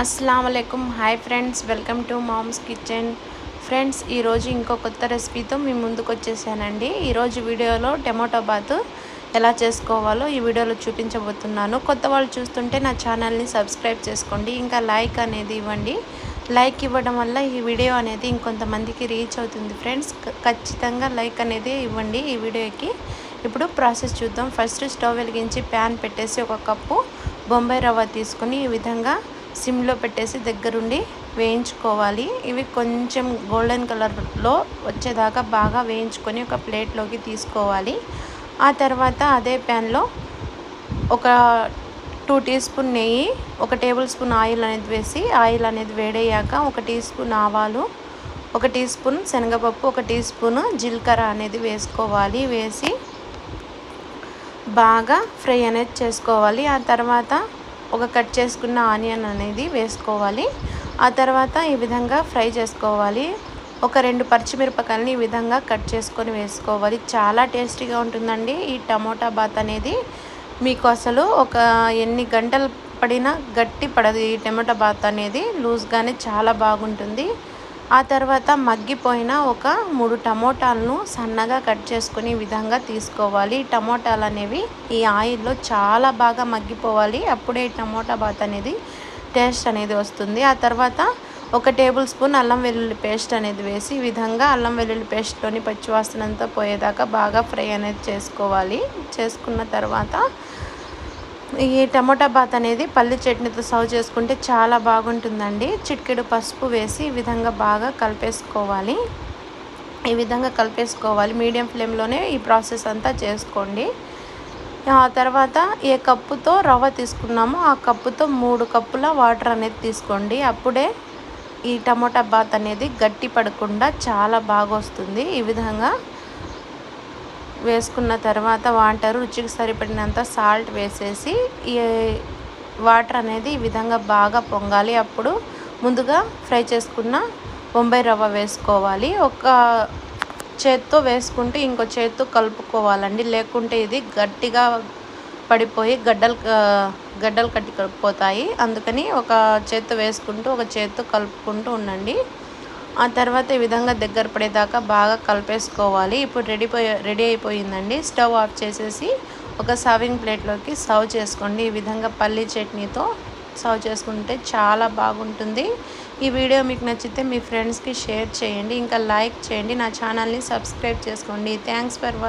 అస్సలం hi friends welcome to mom's kitchen friends ఈరోజు ఇంకో కొత్త రెసిపీతో మీ ముందుకు వచ్చేసానండి. ఈరోజు వీడియోలో టమాటో బాత్ ఎలా చేసుకోవాలో ఈ వీడియోలో చూపించబోతున్నాను. కొత్త వాళ్ళు చూస్తుంటే నా ఛానల్ని సబ్స్క్రైబ్ చేసుకోండి. ఇంకా లైక్ అనేది ఇవ్వండి. లైక్ ఇవ్వడం వల్ల ఈ వీడియో అనేది ఇంకొంతమందికి రీచ్ అవుతుంది. ఫ్రెండ్స్ ఖచ్చితంగా లైక్ అనేది ఇవ్వండి ఈ వీడియోకి. ఇప్పుడు ప్రాసెస్ చూద్దాం. ఫస్ట్ స్టవ్ వెలిగించి ప్యాన్ పెట్టేసి ఒక కప్పు బొంబాయి రవ్వ తీసుకుని ఈ విధంగా సిమ్లో పెట్టేసి దగ్గరుండి వేయించుకోవాలి. ఇవి కొంచెం గోల్డెన్ కలర్లో వచ్చేదాకా బాగా వేయించుకొని ఒక ప్లేట్లోకి తీసుకోవాలి. ఆ తర్వాత అదే ప్యాన్లో ఒక టూ టీ స్పూన్ నెయ్యి ఒక టేబుల్ స్పూన్ ఆయిల్ అనేది వేసి ఆయిల్ అనేది వేడయ్యాక ఒక టీ స్పూన్ ఆవాలు ఒక టీ స్పూన్ శనగపప్పు ఒక టీ స్పూన్ జీలకర్ర అనేది వేసుకోవాలి. వేసి బాగా ఫ్రై అనేది చేసుకోవాలి. ఆ తర్వాత ఒక కట్ చేసుకున్న ఆనియన్ అనేది వేసుకోవాలి. ఆ తర్వాత ఈ విధంగా ఫ్రై చేసుకోవాలి. ఒక రెండు పచ్చిమిరపకాయలని ఈ విధంగా కట్ చేసుకొని వేసుకోవాలి. చాలా టేస్టీగా ఉంటుందండి ఈ టమోటా బాత్ అనేది. మీకు అసలు ఒక ఎన్ని గంటలు పడినా గట్టి పడదు ఈ టమోటా బాత్ అనేది. లూజ్గానే చాలా బాగుంటుంది. ఆ తర్వాత మగ్గిపోయిన ఒక మూడు టమోటాలను సన్నగా కట్ చేసుకుని విధంగా తీసుకోవాలి. టమోటాలు అనేవి ఈ ఆయిల్లో చాలా బాగా మగ్గిపోవాలి. అప్పుడే టమోటా బాత్ అనేది టేస్ట్ అనేది వస్తుంది. ఆ తర్వాత ఒక టేబుల్ స్పూన్ అల్లం వెల్లుల్లి పేస్ట్ అనేది వేసి ఈ విధంగా అల్లం వెల్లుల్లి పేస్ట్లోని పచ్చివాసనంతా పోయేదాకా బాగా ఫ్రై అనేది చేసుకోవాలి. చేసుకున్న తర్వాత ఈ టమోటా బాత్ అనేది పల్లి చట్నీతో సర్వ్ చేసుకుంటే చాలా బాగుంటుందండి. చిటికెడు పసుపు వేసి ఈ విధంగా బాగా కలిపేసుకోవాలి. ఈ విధంగా కలిపేసుకోవాలి. మీడియం ఫ్లేమ్లోనే ఈ ప్రాసెస్ అంతా చేసుకోండి. ఆ తర్వాత ఏ కప్పుతో రవ్వ తీసుకున్నామో ఆ కప్పుతో మూడు కప్పుల వాటర్ అనేది తీసుకోండి. అప్పుడే ఈ టమోటా బాత్ అనేది గట్టి పడకుండా చాలా బాగా వస్తుంది. ఈ విధంగా వేసుకున్న తర్వాత వాటర్ రుచికి సరిపడినంత సాల్ట్ వేసేసి ఈ వాటర్ అనేది ఈ విధంగా బాగా పొంగాలి. అప్పుడు ముందుగా ఫ్రై చేసుకున్న బొంబాయి రవ్వ వేసుకోవాలి. ఒక చేత్తో వేసుకుంటే ఇంకో చేత్తో కలుపుకోవాలండి. లేకుంటే ఇది గట్టిగా పడిపోయి గడ్డలు గడ్డలు కట్టి కలిపిపోతాయి అందుకని ఒక చేత్తో వేసుకుంటూ ఒక చేత్తో కలుపుకుంటూ ఉండండి. ఆ తర్వాత ఈ విధంగా దగ్గర పడేదాకా బాగా కలిపేసుకోవాలి. ఇప్పుడు రెడీ రెడీ అయిపోయిందండి. స్టవ్ ఆఫ్ చేసేసి ఒక సర్వింగ్ ప్లేట్లోకి సర్వ్ చేసుకోండి. ఈ విధంగా పల్లీ చట్నీతో సర్వ్ చేసుకుంటే చాలా బాగుంటుంది. ఈ వీడియో మీకు నచ్చితే మీ ఫ్రెండ్స్కి షేర్ చేయండి. ఇంకా లైక్ చేయండి. నా ఛానల్ని సబ్స్క్రైబ్ చేసుకోండి. Thanks for